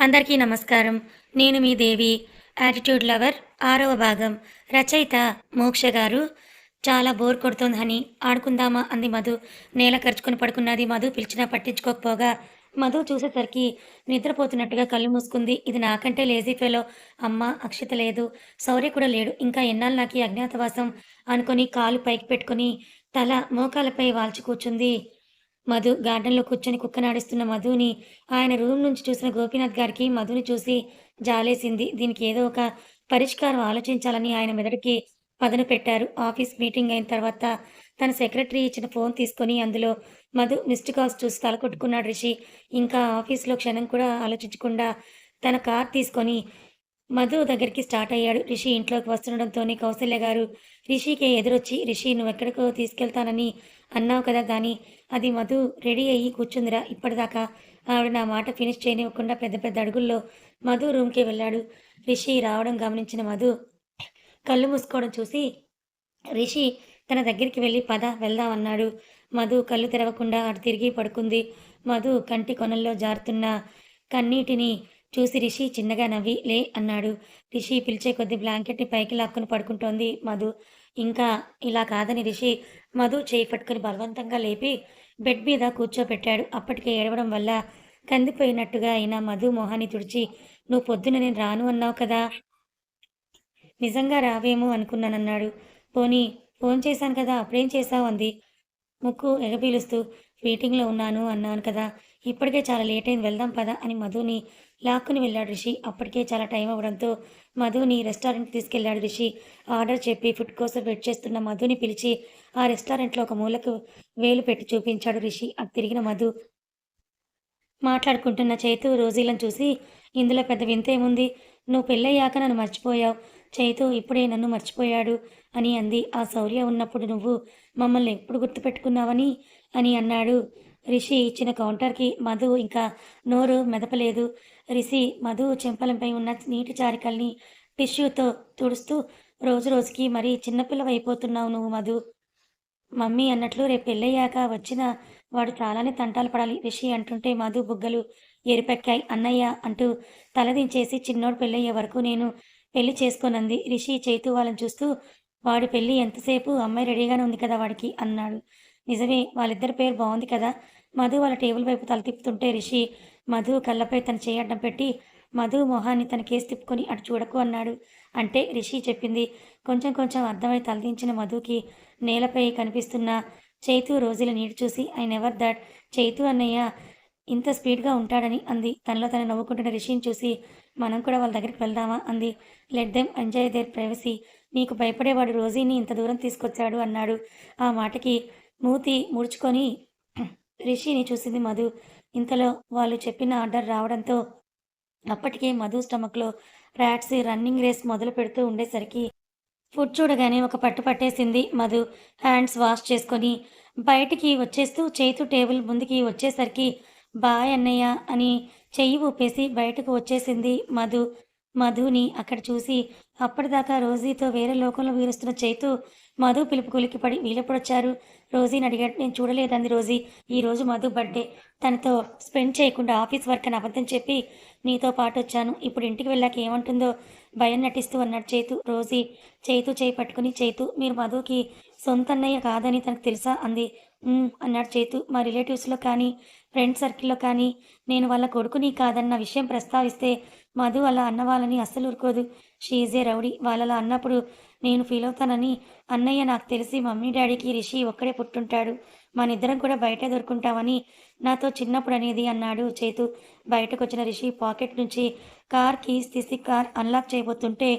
అందరికీ నమస్కారం. నేను మీ దేవి యాటిట్యూడ్ లవర్ ఆరవ భాగం. రచయిత మోక్ష గారు. చాలా బోర్ కొడుతోందని ఆడుకుందామా అంది మధు. నేల కరుచుకొని పడుకున్నది మధు. పిలిచినా పట్టించుకోకపోగా. మధు చూసేసరికి నిద్రపోతున్నట్టుగా కళ్ళు మూసుకుంది. ఇది నాకంటే లేజీ ఫెలో అమ్మ అక్షత లేదు. సౌర్య కూడా లేడు. ఇంకా ఎన్నాళ్ళు నాకు అజ్ఞాతవాసం? అనుకొని కాలు పైకి పెట్టుకొని తల మోకాలపై వాల్చి కూర్చుంది. మధు గార్డెన్లో కూర్చొని కుక్క నాడిస్తున్న మధుని ఆయన రూమ్ నుంచి చూసిన గోపీనాథ్ గారికి మధుని చూసి జాలేసింది. దీనికి ఏదో ఒక పరిష్కారం ఆలోచించాలని ఆయన మెదడుకి పదను పెట్టారు. ఆఫీస్ మీటింగ్ అయిన తర్వాత తన సెక్రటరీ ఇచ్చిన ఫోన్ తీసుకొని అందులో మధు మిస్డ్ కాల్స్ చూసి తలకొట్టుకున్నాడు రిషి. ఇంకా ఆఫీస్లో క్షణం కూడా ఆలోచించకుండా తన కార్ తీసుకొని మధు దగ్గరికి స్టార్ట్ అయ్యాడు. రిషి ఇంట్లోకి వస్తుండడంతోనే కౌశల్య గారు రిషికి ఎదురొచ్చి రిషి నువ్వు ఎక్కడికో తీసుకెళ్తానని అన్నావు కదా కానీ అది మధు రెడీ అయ్యి కూర్చుందిరా. ఇప్పటిదాకా ఆవిడ నా మాట ఫినిష్ చేయనివ్వకుండా పెద్ద పెద్ద అడుగుల్లో మధు రూమ్కి వెళ్ళాడు. రిషి రావడం గమనించిన మధు కళ్ళు మూసుకోవడం చూసి రిషి తన దగ్గరికి వెళ్ళి పద వెళ్దామన్నాడు మధు కళ్ళు తెరవకుండా అటు తిరిగి పడుకుంది. మధు కంటి కొనల్లో జారుతున్న కన్నీటిని చూసి రిషి చిన్నగా నవ్వి లే అన్నాడు. రిషి పిలిచే కొద్ది బ్లాంకెట్ని పైకి లాక్కుని పడుకుంటోంది మధు. ఇంకా ఇలా కాదని రిషి మధు చేయి పట్టుకుని బలవంతంగా లేపి బెడ్ మీద కూర్చోపెట్టాడు. అప్పటికే ఏడవడం వల్ల కందిపోయినట్టుగా అయిన మధు మొహాన్ని తుడిచి నువ్వు పొద్దున నేను రాను అన్నావు కదా. నిజంగా రావేమో అనుకున్నానన్నాడు. పోనీ ఫోన్ చేశాను కదా అప్పుడేం చేశావు అంది. ముక్కు ఎగపీలుస్తూ మీటింగ్లో ఉన్నాను అన్నాను కదా. ఇప్పటికే చాలా లేట్ అయింది వెళ్దాం పదా అని మధుని లాక్కుని వెళ్ళాడు రిషి. అప్పటికే చాలా టైం అవ్వడంతో మధుని రెస్టారెంట్కి తీసుకెళ్ళాడు రిషి. ఆర్డర్ చెప్పి ఫుడ్ కోసం వెయిట్ చేస్తున్న మధుని పిలిచి ఆ రెస్టారెంట్లో ఒక మూలకు వేలు పెట్టి చూపించాడు రిషి. అది తిరిగిన మధు మాట్లాడుకుంటున్న చైతు రోజీలను చూసి ఇందులో పెద్ద వింత ఏముంది? నువ్వు పెళ్ళయ్యాక నన్ను మర్చిపోయావు. చైతు ఇప్పుడే నన్ను మర్చిపోయాడు అని అంది. ఆ శౌర్య ఉన్నప్పుడు నువ్వు మమ్మల్ని ఎప్పుడు గుర్తుపెట్టుకున్నావని? అని అన్నాడు. రిషి ఇచ్చిన కౌంటర్కి మధు ఇంకా నోరు మెదపలేదు. రిషి మధు చెంపలంపై ఉన్న నీటి చారికల్ని టిష్యూతో తుడుస్తూ రోజు రోజుకి మరీ చిన్నపిల్లవైపోతున్నావు నువ్వు మధు. మమ్మీ అన్నట్లు రేపు పెళ్ళయ్యాక వచ్చిన వాడు చాలానే తంటాలు పడాలి రిషి అంటుంటే మధు బుగ్గలు ఎరిపెక్కాయి. అన్నయ్య అంటూ తలదించేసి చిన్నోడు పెళ్ళయ్యే వరకు నేను పెళ్ళి చేసుకోనంది. రిషి చేతు వాళ్ళని చూస్తూ వాడి పెళ్ళి ఎంతసేపు? అమ్మాయి రెడీగానే ఉంది కదా వాడికి అన్నాడు. నిజమే వాళ్ళిద్దరి పేరు బాగుంది కదా. మధు వాళ్ళ టేబుల్ వైపు తల తిప్పుతుంటే రిషి మధు కళ్ళపై తన చేయడం పెట్టి మధు మొహాన్ని తన కేసు తిప్పుకొని అటు చూడకు అన్నాడు. అంటే రిషి చెప్పింది కొంచెం కొంచెం అర్థమై తలదించిన మధుకి నేలపై కనిపిస్తున్న చైతు రోజుల నీటి చూసి ఐ నెవర్ దట్. చైతు అన్నయ్య ఇంత స్పీడ్గా ఉంటాడని అంది. తనలో తను నవ్వుకుంటున్న రిషిని చూసి మనం కూడా వాళ్ళ దగ్గరికి వెళ్దామా? అంది. Let them enjoy their privacy. నీకు భయపడేవాడు రోజీని ఇంత దూరం తీసుకొచ్చాడు అన్నాడు. ఆ మాటకి మూతి ముడుచుకొని రిషిని చూసింది మధు. ఇంతలో వాళ్ళు చెప్పిన ఆర్డర్ రావడంతో అప్పటికే మధు స్టమక్లో ర్యాట్స్ రన్నింగ్ రేస్ మొదలు పెడుతూ ఉండేసరికి ఫుడ్ చూడగానే ఒక పట్టు పట్టేసింది మధు. హ్యాండ్స్ వాష్ చేసుకొని బయటికి వచ్చేస్తూ చేతు టేబుల్ ముందుకి వచ్చేసరికి బాయ్ అన్నయ్య అని చెయ్యి ఊపేసి బయటకు వచ్చేసింది మధు. మధుని అక్కడ చూసి అప్పటిదాకా రోజీతో వేరే లోకంలో వీరుస్తున్న చేతు మధు పిలుపు కొలికి పడి వీళ్ళెప్పుడొచ్చారు? రోజీని అడిగాడు. నేను చూడలేదంది రోజీ. ఈ రోజు మధు బర్త్డే తనతో స్పెండ్ చేయకుండా ఆఫీస్ వర్క్ అని అబద్ధం చెప్పి నీతో పాటు వచ్చాను. ఇప్పుడు ఇంటికి వెళ్ళాక ఏమంటుందో భయం నటిస్తూ అన్నాడు చేతు. రోజీ చేతు చేయి పట్టుకుని చేతు మీరు మధుకి సొంత అన్నయ్య కాదని తనకు తెలుసా? అంది. అన్నాడు చేతు. మా రిలేటివ్స్లో కానీ ఫ్రెండ్ సర్కిల్లో కానీ నేను వాళ్ళ కొడుకుని కాదన్న విషయం ప్రస్తావిస్తే మధు అలా అన్న వాళ్ళని అస్సలు ఊరుకోదు. షీజే రౌడీ వాళ్ళలా అన్నప్పుడు నేను ఫీల్ అవుతానని అన్నయ్య నాకు తెలిసి మమ్మీ డాడీకి రిషి ఒక్కడే పుట్టుంటాడు. మనిద్దరం కూడా బయటే దొరుకుంటామని నాతో చిన్నప్పుడు అనేది అన్నాడు చేతు. బయటకు వచ్చిన రిషి పాకెట్ నుంచి కార్ కీస్ తీసి కార్ అన్లాక్ చేయబోతుంటే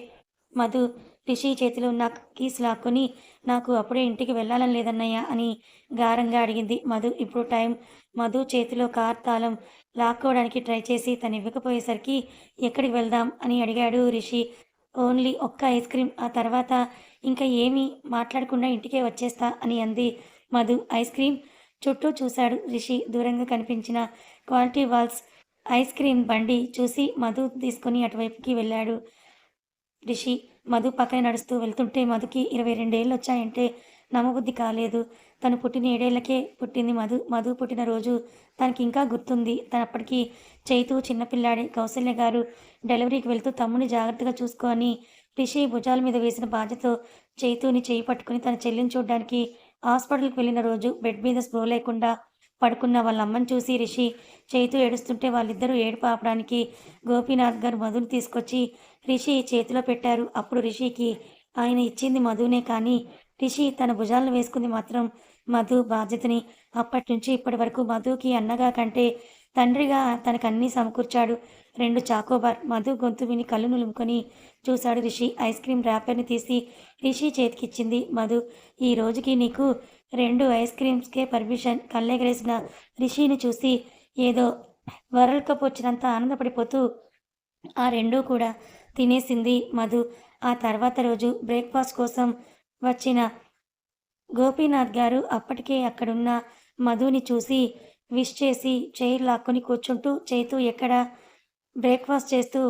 మధు రిషి చేతిలో ఉన్న కీస్ లాక్కొని నాకు అప్పుడే ఇంటికి వెళ్ళాలని లేదన్నయ్య అని గారంగా అడిగింది మధు. ఇప్పుడు టైం మధు చేతిలో కార్ తాళం లాక్కోవడానికి ట్రై చేసి తను ఇవ్వకపోయేసరికి ఎక్కడికి వెళ్దాం అని అడిగాడు రిషి. ఓన్లీ ఒక్క ఐస్ క్రీమ్ ఆ తర్వాత ఇంకా ఏమీ మాట్లాడకుండా ఇంటికే వచ్చేస్తా అని అంది మధు. ఐస్ క్రీమ్ చుట్టూ చూశాడు రిషి. దూరంగా కనిపించిన క్వాలిటీ వాల్స్ ఐస్ క్రీమ్ బండి చూసి మధు తీసుకొని అటువైపుకి వెళ్ళాడు. రిషి మధు పక్కన నడుస్తూ వెళ్తుంటే మధుకి ఇరవై రెండేళ్ళు వచ్చాయంటే నమ్మబుద్ధి కాలేదు. తను పుట్టిన ఏడేళ్ళకే పుట్టింది మధు. మధు పుట్టిన రోజు తనకి ఇంకా గుర్తుంది. తను అప్పటికి చైతు చిన్నపిల్లాడే కౌశల్య గారు డెలివరీకి వెళ్తూ తమ్ముని జాగ్రత్తగా చూసుకొని రిషి భుజాల మీద వేసిన బాధ్యతో చైతుని చేయి పట్టుకుని తన చెల్లిని చూడడానికి హాస్పిటల్కి వెళ్ళిన రోజు బెడ్ మీద స్లో లేకుండా పడుకున్న వాళ్ళ అమ్మని చూసి రిషి చేతు ఏడుస్తుంటే వాళ్ళిద్దరూ ఏడుపు ఆపడానికి గోపీనాథ్ గారు మధుని తీసుకొచ్చి రిషి చేతిలో పెట్టారు. అప్పుడు రిషికి ఆయన ఇచ్చింది మధునే కానీ రిషి తన భుజాలను వేసుకుంది మాత్రం మధు బాధ్యతని. అప్పటి నుంచి ఇప్పటి వరకు మధుకి అన్నగా కంటే తండ్రిగా తనకు అన్నీ సమకూర్చాడు. రెండు చాకోబార్ మధు గొంతు విని కళ్ళు నులుముకొని చూశాడు రిషి. ఐస్ క్రీమ్ ర్యాపర్ని తీసి రిషి చేతికిచ్చింది మధు. ఈ రోజుకి నీకు రెండు ఐస్ క్రీమ్స్కే పర్మిషన్. కళ్ళెగరేసిన రిషిని చూసి ఏదో వరల్డ్ కప్ వచ్చినంత ఆనందపడిపోతూ ఆ రెండూ కూడా తినేసింది మధు. ఆ తర్వాత రోజు బ్రేక్ఫాస్ట్ కోసం వచ్చిన గోపీనాథ్ గారు అప్పటికే అక్కడున్న మధుని చూసి విష్ చేసి చైర్ లాక్కొని కూర్చుంటూ చేతూ ఎక్కడ బ్రేక్ఫాస్ట్ చేస్తూ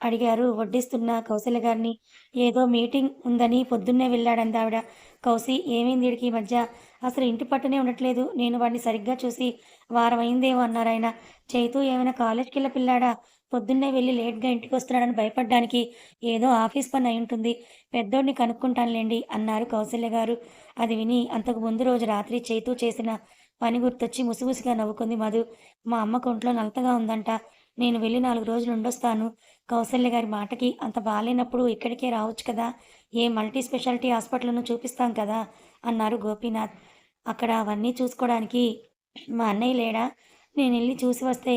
అడిగారు వడ్డిస్తున్న కౌశల గారిని. ఏదో మీటింగ్ ఉందని పొద్దున్నే వెళ్ళాడంది ఆవిడ. కౌసి ఏమైంది వీడికి ఈ మధ్య? అసలు ఇంటి పట్టునే ఉండట్లేదు. నేను వాడిని సరిగ్గా చూసి వారం అయిందేమో అన్నారు ఆయన. చైతూ ఏమైనా కాలేజ్కి వెళ్ళ పిల్లాడా? పొద్దున్నే వెళ్ళి లేట్గా ఇంటికి వస్తున్నాడని భయపడ్డానికి ఏదో ఆఫీస్ పని అయి ఉంటుంది. పెద్దోడిని కనుక్కుంటానులేండి అన్నారు కౌశల్య గారు. అది విని అంతకు ముందు రోజు రాత్రి చేతూ చేసిన పని గుర్తొచ్చి ముసిముసిగా నవ్వుకుంది మధు. మా అమ్మ కొంట్లో నలతగా ఉందంట. నేను వెళ్ళి నాలుగు రోజులు ఉండొస్తాను. కౌశల్య గారి మాటకి అంత బాగాలేనప్పుడు ఇక్కడికే రావచ్చు కదా. ఏ మల్టీ స్పెషాలిటీ హాస్పిటల్ను చూపిస్తాం కదా అన్నారు గోపీనాథ్. అక్కడ అవన్నీ చూసుకోవడానికి మా అన్నయ్య లేడా? నేను వెళ్ళి చూసి వస్తే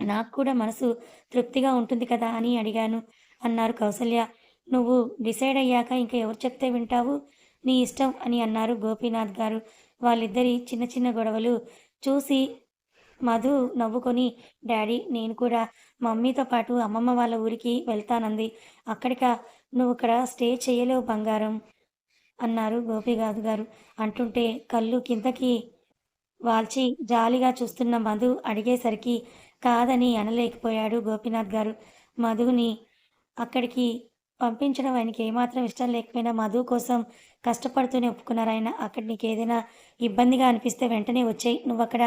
నాకు కూడా మనసు తృప్తిగా ఉంటుంది కదా అని అడిగాను. అన్నారు కౌసల్య. నువ్వు డిసైడ్ అయ్యాక ఇంకా ఎవరు చెప్తే వింటావు? నీ ఇష్టం అని అన్నారు గోపీనాథ్ గారు. వాళ్ళిద్దరి చిన్న చిన్న గొడవలు చూసి మధు నవ్వుకొని డాడీ నేను కూడా మమ్మీతో పాటు అమ్మమ్మ వాళ్ళ ఊరికి వెళ్తానంది. అక్కడిక నువ్వు ఇక్కడ స్టే చేయలేవు బంగారం అన్నారు గోపీనాథ్ గారు. అంటుంటే కళ్ళు కిందకి వాల్చి జాలిగా చూస్తున్న మధు అడిగేసరికి కాదని అనలేకపోయాడు గోపీనాథ్ గారు. మధుని అక్కడికి పంపించడం ఆయనకి ఏమాత్రం ఇష్టం లేకపోయినా మధు కోసం కష్టపడుతూనే ఒప్పుకున్నారు ఆయన. అక్కడ నీకు ఏదైనా ఇబ్బందిగా అనిపిస్తే వెంటనే వచ్చేయి. నువ్వు అక్కడ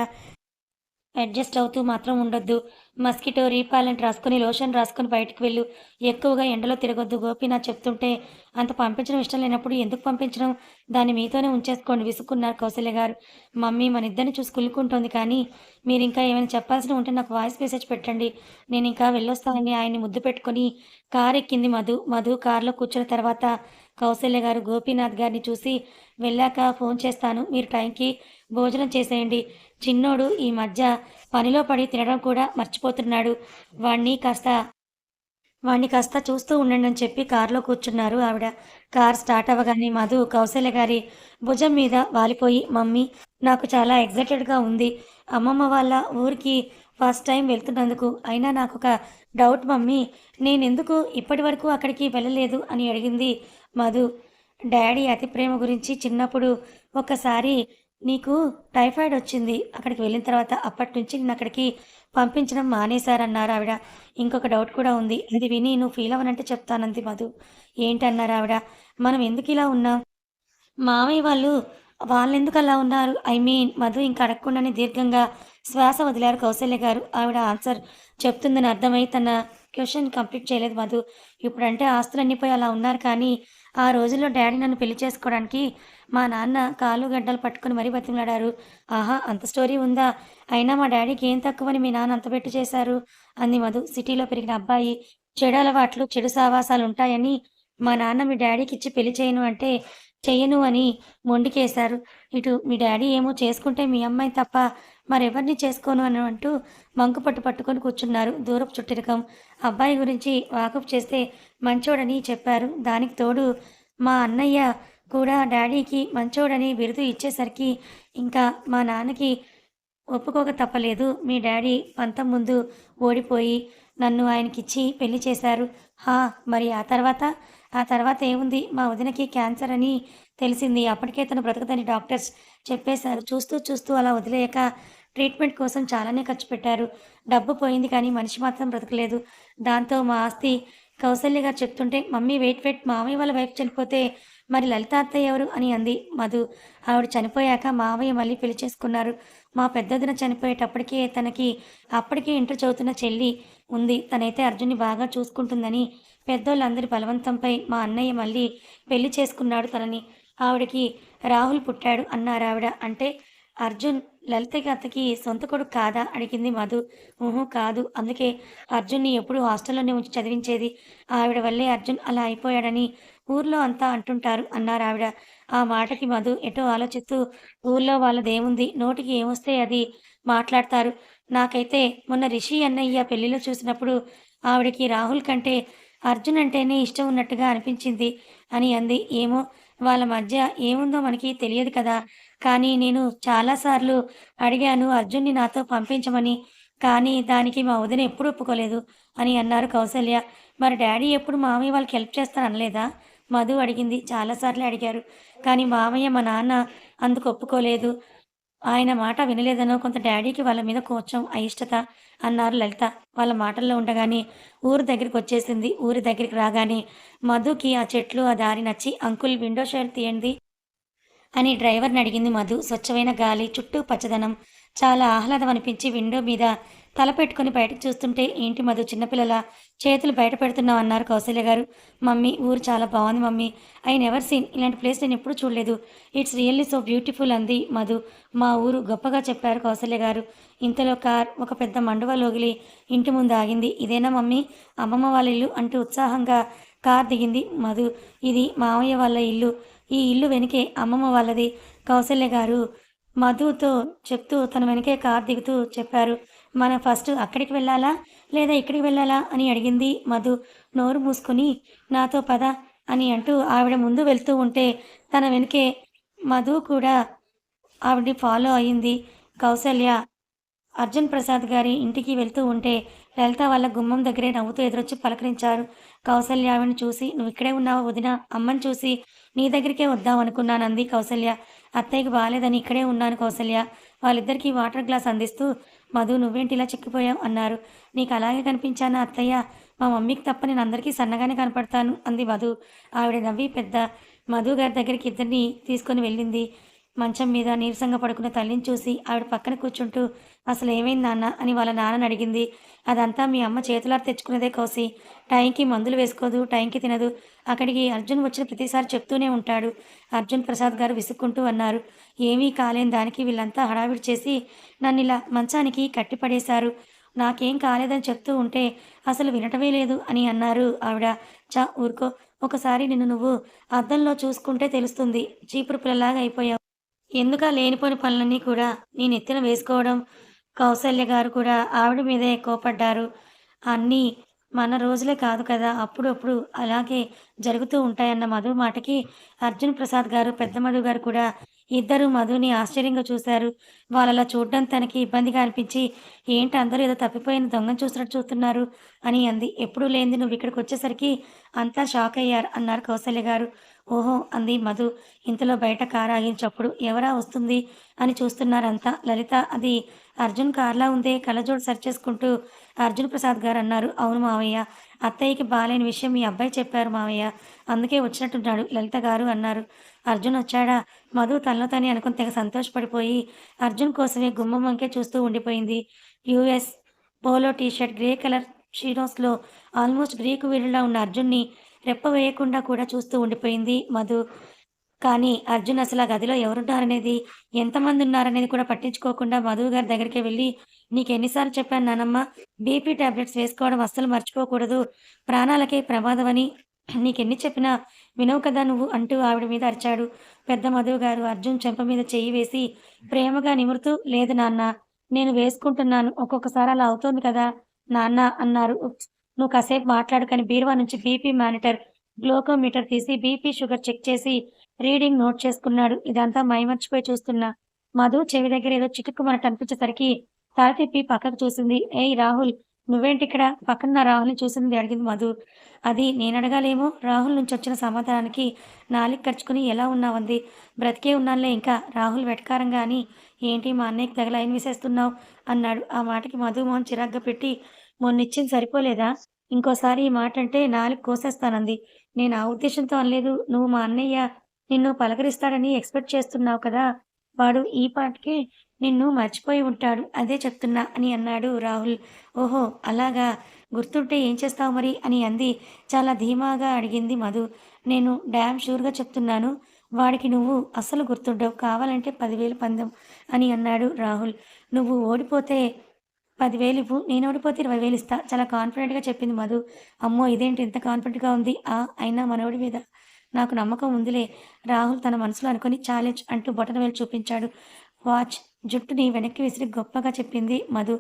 అడ్జస్ట్ అవుతూ మాత్రం ఉండొద్దు. మస్కిటో రీపాలెంట్ రాసుకుని లోషన్ రాసుకుని బయటకు వెళ్ళు. ఎక్కువగా ఎండలో తిరగొద్దు గోపీనాథ్ చెప్తుంటే అంత పంపించడం ఇష్టం లేనప్పుడు ఎందుకు పంపించడం? దాన్ని మీతోనే ఉంచేసుకోండి విసుక్కున్నారు కౌశల్య గారు. మమ్మీ మన ఇద్దరిని చూసి కులుకుంటోంది కానీ మీరు ఇంకా ఏమైనా చెప్పాల్సిన ఉంటే నాకు వాయిస్ మెసేజ్ పెట్టండి. నేను ఇంకా వెళ్ళొస్తానని ఆయన్ని ముద్దు పెట్టుకొని కారు ఎక్కింది మధు. మధు కారులో కూర్చున్న తర్వాత కౌశల్య గారు గోపీనాథ్ గారిని చూసి వెళ్ళాక ఫోన్ చేస్తాను. మీరు టైంకి భోజనం చేసేయండి. చిన్నోడు ఈ మధ్య పనిలో పడి తినడం కూడా మర్చిపోతున్నాడు. వాణ్ణి కాస్త వాణ్ణి కాస్త చూస్తూ ఉండండి అని చెప్పి కారులో కూర్చున్నారు ఆవిడ. కార్ స్టార్ట్ అవ్వగానే మధు కౌశల్య గారి భుజం మీద వాలిపోయి మమ్మీ నాకు చాలా ఎగ్జైటెడ్గా ఉంది. అమ్మమ్మ వాళ్ళ ఊరికి ఫస్ట్ టైం వెళ్తున్నందుకు. అయినా నాకు ఒక డౌట్ మమ్మీ. నేనెందుకు ఇప్పటి వరకు అక్కడికి వెళ్ళలేదు? అని అడిగింది మధు. డాడీ అతి ప్రేమ గురించి చిన్నప్పుడు ఒకసారి నీకు టైఫాయిడ్ వచ్చింది. అక్కడికి వెళ్ళిన తర్వాత అప్పటి నుంచి నేను అక్కడికి పంపించడం మానేశారన్నారు ఆవిడ. ఇంకొక డౌట్ కూడా ఉంది. అది విని నువ్వు ఫీల్ అవ్వనంటే చెప్తానంది మధు. ఏంటన్నారు ఆవిడ? మనం ఎందుకు ఇలా ఉన్నాం? మామయ్య వాళ్ళు వాళ్ళు ఎందుకు అలా ఉన్నారు? ఐ మీన్ మధు ఇంకా అడగకుండానే దీర్ఘంగా శ్వాస వదిలారు కౌశల్య గారు. ఆవిడ ఆన్సర్ చెప్తుందని అర్థమై తన క్వశ్చన్ కంప్లీట్ చేయలేదు మధు. ఇప్పుడంటే ఆస్తులు అన్నిపోయి అలా ఉన్నారు కానీ ఆ రోజుల్లో డాడీ నన్ను పెళ్ళి చేసుకోవడానికి మా నాన్న కాలు గడ్డలు పట్టుకుని మరీ బతిమలాడారు. ఆహా అంత స్టోరీ ఉందా? అయినా మా డాడీకి ఏం తక్కువని మీ నాన్న అంత పెట్టి చేశారు? అంది మధు. సిటీలో పెరిగిన అబ్బాయి. చెడు అలవాట్లు చెడు సావాసాలు ఉంటాయని మా నాన్న మీ డాడీకి ఇచ్చి పెళ్ళి చేయను అంటే చెయ్యను అని మొండికేశారు. ఇటు మీ డాడీ ఏమో చేసుకుంటే మీ అమ్మాయి తప్ప మరెవరిని చేసుకోను అని అంటూ మంకుపట్టు పట్టుకొని కూర్చున్నారు దూరపు చుట్టిరకం. అబ్బాయి గురించి వాకప్ చేస్తే మంచోడని చెప్పారు. దానికి తోడు మా అన్నయ్య కూడా డాడీకి మంచోడని బిరుదు ఇచ్చేసరికి ఇంకా మా నాన్నకి ఒప్పుకోక తప్పలేదు. మీ డాడీ పంతం ముందు ఓడిపోయి నన్ను ఆయనకిచ్చి పెళ్ళి చేశారు. హా మరి ఆ తర్వాత? ఆ తర్వాత ఏముంది? మా వదినకి క్యాన్సర్ అని తెలిసింది. అప్పటికే తను బ్రతకదని డాక్టర్స్ చెప్పేశారు. చూస్తూ చూస్తూ అలా వదిలేయక ట్రీట్మెంట్ కోసం చాలానే ఖర్చు పెట్టారు. డబ్బు పోయింది కానీ మనిషి మాత్రం బ్రతకలేదు. దాంతో మా ఆస్తి కౌసల్య గారు చెప్తుంటే మమ్మీ వెయిట్ వెయిట్. మామయ్య వాళ్ళ వైఫ్ చనిపోతే మరి లలిత అత్తయ్య ఎవరు అని అంది మధు. ఆవిడ చనిపోయాక మావయ్య మళ్ళీ పెళ్ళి చేసుకున్నారు. మా పెద్దదిన చనిపోయేటప్పటికే తనకి అప్పటికే ఇంటర్ చదువుతున్న చెల్లి ఉంది. తనైతే అర్జున్ని బాగా చూసుకుంటుందని పెద్దోళ్ళందరి బలవంతంపై మా అన్నయ్య మళ్ళీ పెళ్ళి చేసుకున్నాడు తనని. ఆవిడకి రాహుల్ పుట్టాడు అన్నారు ఆవిడ. అంటే అర్జున్ లలితకి అత్తకి సొంత కొడుకు కాదా అడిగింది మధు. ఊహు కాదు. అందుకే అర్జున్ని ఎప్పుడు హాస్టల్లోనే ఉంచి చదివించేది. ఆవిడ వల్లే అర్జున్ అలా అయిపోయాడని ఊర్లో అంతా అంటుంటారు అన్నారు ఆవిడ ఆ మాటకి మధు ఎటో ఆలోచిస్తూ ఊర్లో వాళ్ళదేముంది? నోటికి ఏమొస్తే అది మాట్లాడతారు. నాకైతే మొన్న రిషి అన్నయ్య పెళ్ళిలో చూసినప్పుడు ఆవిడకి రాహుల్ కంటే అర్జున్ అంటేనే ఇష్టం ఉన్నట్టుగా అనిపించింది అని అంది. ఏమో వాళ్ళ మధ్య ఏముందో మనకి తెలియదు కదా. కానీ నేను చాలాసార్లు అడిగాను అర్జున్ని నాతో పంపించమని. కానీ దానికి మా వదిన ఎప్పుడు ఒప్పుకోలేదు అని అన్నారు కౌసల్య. మరి డాడీ ఎప్పుడు మామయ్య వాళ్ళకి హెల్ప్ చేస్తాను అనలేదా మధు అడిగింది. చాలాసార్లు అడిగారు. కానీ మామయ్య మా నాన్న అందుకు ఒప్పుకోలేదు. ఆయన మాట వినలేదనో కొంత డాడీకి వాళ్ళ మీద కోచం అయిష్టత అన్నారు లలిత. వాళ్ళ మాటల్లో ఉండగానే ఊరు దగ్గరికి వచ్చేసింది. ఊరి దగ్గరికి రాగానే మధుకి ఆ చెట్లు ఆ దారి నచ్చి అంకుల్ విండో షేర్ తీయండి అని డ్రైవర్ని అడిగింది మధు. స్వచ్ఛమైన గాలి చుట్టూ పచ్చదనం చాలా ఆహ్లాదం అనిపించి విండో మీద తల పెట్టుకుని బయటకు చూస్తుంటే ఏంటి మధు చిన్నపిల్లల? చేతులు బయట పెడుతున్నావు అన్నారు కౌశల్య గారు. మమ్మీ ఊరు చాలా బాగుంది మమ్మీ. I never seen. ఇలాంటి ప్లేస్ నేను ఎప్పుడూ చూడలేదు. ఇట్స్ రియల్లీ సో బ్యూటిఫుల్ అంది మధు. మా ఊరు గొప్పగా చెప్పారు కౌశల్య గారు. ఇంతలో కార్ ఒక పెద్ద మండువ లోగిలి ఇంటి ముందు ఆగింది. ఇదేనా మమ్మీ? అమ్మమ్మ వాళ్ళ ఇల్లు అంటూ ఉత్సాహంగా కార్ దిగింది మధు. ఇది మామయ్య వాళ్ళ ఇల్లు. ఈ ఇల్లు వెనుకే అమ్మమ్మ వాళ్ళది కౌశల్య గారు మధుతో చెప్తూ తన వెనకే కార్ దిగుతూ చెప్పారు. మనం ఫస్ట్ అక్కడికి వెళ్ళాలా లేదా ఇక్కడికి వెళ్ళాలా అని అడిగింది మధు. నోరు మూసుకొని నాతో పద అని అంటూ ఆవిడ ముందు వెళ్తూ ఉంటే తన వెనకే మధు కూడా ఆవిడని ఫాలో అయింది. కౌసల్య అర్జున్ ప్రసాద్ గారి ఇంటికి వెళ్తూ ఉంటే లలిత వాళ్ళ గుమ్మం దగ్గరే నవ్వుతూ ఎదురొచ్చి పలకరించారు. కౌసల్య ఆవిడని చూసి నువ్వు ఇక్కడే ఉన్నావా వదిన? అమ్మని చూసి నీ దగ్గరికే వద్దాం అనుకున్నాను అంది కౌసల్య. అత్తయ్యకి బాగాలేదని ఇక్కడే ఉన్నాను కౌసల్య. వాళ్ళిద్దరికీ వాటర్ గ్లాస్ అందిస్తూ మధు నువ్వేంటి ఇలా చిక్కిపోయావు? అన్నారు. నీకు అలాగే కనిపించానా అత్తయ్య? మా మమ్మీకి తప్ప నేను అందరికీ సన్నగానే కనపడతాను అంది మధు. ఆవిడ నవ్వి పెద్ద మధు గారి దగ్గరికి ఇద్దరిని తీసుకొని వెళ్ళింది. మంచం మీద నీరసంగా పడుకున్న తల్లిని చూసి ఆవిడ పక్కన కూర్చుంటూ అసలు ఏమైంది నాన్న? అని వాళ్ళ నాన్నని అడిగింది. అదంతా మీ అమ్మ చేతులారు తెచ్చుకున్నదే కోసి టైంకి మందులు వేసుకోదు టైంకి తినదు. అక్కడికి అర్జున్ వచ్చిన ప్రతిసారి చెప్తూనే ఉంటాడు. అర్జున్ ప్రసాద్ గారు విసుక్కుంటూ అన్నారు. ఏమీ కాలేని దానికి వీళ్ళంతా హడావిడి చేసి నన్ను ఇలా మంచానికి కట్టిపడేశారు. నాకేం కాలేదని చెప్తూ ఉంటే అసలు వినటమే లేదు అని అన్నారు ఆవిడ. చా ఊరుకో. ఒకసారి నిన్ను నువ్వు అద్దంలో చూసుకుంటే తెలుస్తుంది. చీపురు పిల్లలాగా అయిపోయావు. ఎందుక లేనిపోని పనులన్నీ కూడా నేను ఎత్తిన వేసుకోవడం? కౌసల్య గారు కూడా ఆవిడ మీదే కోపడ్డారు. అన్నీ మన రోజులే కాదు కదా అప్పుడప్పుడు అలాగే జరుగుతూ ఉంటాయన్న మధు మాటకి అర్జున్ ప్రసాద్ గారు పెద్ద మధు గారు కూడా ఇద్దరు మధుని ఆశ్చర్యంగా చూశారు. వాళ్ళలా చూడడం తనకి ఇబ్బందిగా అనిపించి ఏంటి అందరూ ఏదో తప్పిపోయిన దొంగను చూసినట్టు చూస్తున్నారు? అని అంది. ఎప్పుడూ లేనిది నువ్వు ఇక్కడికి వచ్చేసరికి అంతా షాక్ అయ్యారు అన్నారు కౌసల్య గారు. ఓహో అంది మధు. ఇంతలో బయట కారు ఆగించప్పుడు ఎవరా వస్తుంది? అని చూస్తున్నారంతా. లలిత అది అర్జున్ కార్లా ఉందే? కళ్ళజోడు సర్చ్ చేసుకుంటూ అర్జున్ ప్రసాద్ గారు అన్నారు. అవును మావయ్య. అత్తయ్యకి బాలేని విషయం మీ అబ్బాయి చెప్పారు మావయ్య. అందుకే వచ్చినట్టున్నాడు లలిత గారు అన్నారు. అర్జున్ వచ్చాడా? మధు తనలో తని అనుకుని తెగ సంతోషపడిపోయి అర్జున్ కోసమే గుమ్మం వంకే చూస్తూ ఉండిపోయింది. US polo t-shirt grey colour షీరోస్లో almost Greek వీరులా ఉన్న అర్జున్ని రెప్ప వేయకుండా కూడా చూస్తూ ఉండిపోయింది మధు. కానీ అర్జున్ అసలు ఆ గదిలో ఎవరున్నారనేది ఎంతమంది ఉన్నారనేది కూడా పట్టించుకోకుండా మధు గారి దగ్గరికి వెళ్ళి నీకు ఎన్నిసార్లు చెప్పాను నానమ్మ బీపీ టాబ్లెట్స్ వేసుకోవడం అస్సలు మర్చిపోకూడదు. ప్రాణాలకే ప్రమాదమని నీకెన్ని చెప్పినా వినవు కదా నువ్వు అంటూ ఆవిడ మీద అరిచాడు. పెద్ద మధు గారు అర్జున్ చెంప మీద చెయ్యి వేసి ప్రేమగా నిమురుతూ లేదు నాన్న నేను వేసుకుంటున్నాను ఒక్కొక్కసారి అలా అవుతోంది కదా నాన్న అన్నారు. నువ్వు కాసేపు మాట్లాడుకని బీరువా నుంచి బీపీ మానిటర్ గ్లోకోమీటర్ తీసి బీపీ షుగర్ చెక్ చేసి రీడింగ్ నోట్ చేసుకున్నాడు. ఇదంతా మైమర్చిపోయి చూస్తున్నా. మధు చెవి దగ్గర ఏదో చిటుక్కుమన్నట్టు అనిపించేసరికి తల తిప్పి పక్కకు చూసింది. ఏయ్ రాహుల్ నువ్వేంటి ఇక్కడ పక్కన రాహుల్ని చూసింది అడిగింది మధు. అది నేను అడగాలేమో? రాహుల్ నుంచి వచ్చిన సమాధానానికి నాలికి ఖర్చుకుని ఎలా ఉన్నావంది? బ్రతికే ఉన్నానులే ఇంకా. రాహుల్ వెటకారంగా అని ఏంటి మా అన్నయ్యకి తగల విసేస్తున్నావు? అన్నాడు. ఆ మాటకి మధు మోహన్ చిరాగ్గా పెట్టి మొన్నిచ్చింది సరిపోలేదా? ఇంకోసారి ఈ మాట అంటే నాలుగు కోసేస్తానంది. నేను ఆ ఉద్దేశంతో అనలేదు. నువ్వు మా అన్నయ్య నిన్ను పలకరిస్తాడని ఎక్స్పెక్ట్ చేస్తున్నావు కదా? వాడు ఈ పాటకే నిన్ను మర్చిపోయి ఉంటాడు. అదే చెప్తున్నా అని అన్నాడు రాహుల్. ఓహో అలాగా? గుర్తుంటే ఏం చేస్తావు మరి? అని అంది. చాలా ధీమాగా అడిగింది మధు. నేను డ్యామ్ షూర్గా చెప్తున్నాను. వాడికి నువ్వు అసలు గుర్తుండవు. కావాలంటే పదివేలు పందెం అని అన్నాడు రాహుల్. నువ్వు ఓడిపోతే పదివేలు ఇవ్వు నేను ఓడిపోతే ఇరవై వేలు ఇస్తా. చాలా కాన్ఫిడెంట్గా చెప్పింది మధు. అమ్మో ఇదేంటి ఇంత కాన్ఫిడెంట్గా ఉంది? ఆ అయినా మనవడి మీద నాకు నమ్మకం ఉందిలే. రాహుల్ తన మనసులో అనుకుని ఛాలెంజ్ అంటూ బొటన వేలు చూపించాడు. వాచ్ జుట్టుని వెనక్కి విసిరి గొప్పగా చెప్పింది మధు.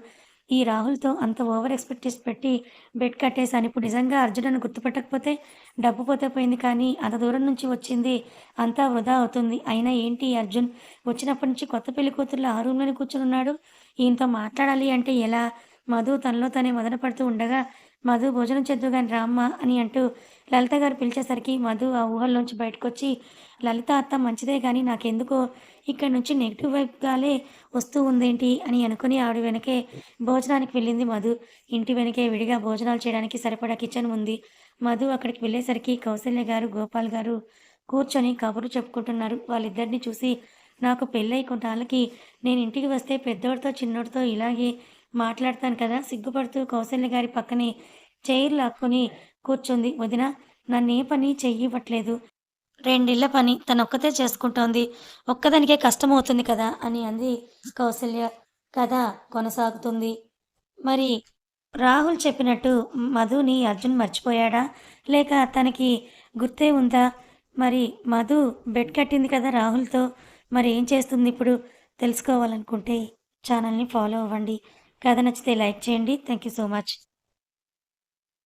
ఈ రాహుల్తో అంత ఓవర్ ఎక్స్పెక్టేషన్ పెట్టి బెడ్ కట్టేశాను. ఇప్పుడు నిజంగా అర్జునను గుర్తుపెట్టకపోతే డబ్బు పోతే పోయింది కానీ అంత దూరం నుంచి వచ్చింది. అంతా వృధా అవుతుంది. అయినా ఏంటి అర్జున్? వచ్చినప్పటి నుంచి కొత్త పెళ్ళి కూతుర్లు ఆ రూమ్లోనే కూర్చుని ఉన్నాడు. ఈయనతో మాట్లాడాలి అంటే ఎలా? మధు తనలో తనే మొదట పడుతూ ఉండగా మధు భోజనం చేద్దు కానీ రామ్మ అని అంటూ లలిత గారు పిలిచేసరికి మధు ఆ ఊహల్లోంచి బయటకు వచ్చి లలిత అత్త మంచిదే కానీ నాకెందుకో? ఇక్కడి నుంచి నెగిటివ్ వైపుగాలే వస్తూ ఉందేంటి అని అనుకుని ఆవిడ వెనకే భోజనానికి వెళ్ళింది మధు. ఇంటి వెనకే విడిగా భోజనాలు చేయడానికి సరిపడా కిచెన్ ఉంది. మధు అక్కడికి వెళ్ళేసరికి కౌశల్య గారు గోపాల్ గారు కూర్చొని కబురు చెప్పుకుంటున్నారు. వాళ్ళిద్దరిని చూసి నాకు పెళ్ళై కొన్నాళ్ళకి నేను ఇంటికి వస్తే పెద్దోడితో చిన్నోడితో ఇలాగే మాట్లాడతాను కదా. సిగ్గుపడుతూ కౌశల్య గారి పక్కనే చైర్ లాక్కొని కూర్చుంది. వదిన నన్ను ఏ పని చెయ్యివ్వట్లేదు రెండిళ్ళ పని తనొక్కతే చేసుకుంటోంది. ఒక్కదానికే కష్టం అవుతుంది కదా అని అంది కౌశల్య. కథ కొనసాగుతుంది. మరి రాహుల్ చెప్పినట్టు మధుని అర్జున్ మర్చిపోయాడా? లేక తనకి గుర్తే ఉందా? మరి మధు బెడ్ కట్టింది కదా రాహుల్తో. మరి ఏం చేస్తుంది ఇప్పుడు? తెలుసుకోవాలనుకుంటే ఛానల్ని ఫాలో అవ్వండి. కథ నచ్చితే లైక్ చేయండి. Thank you so much.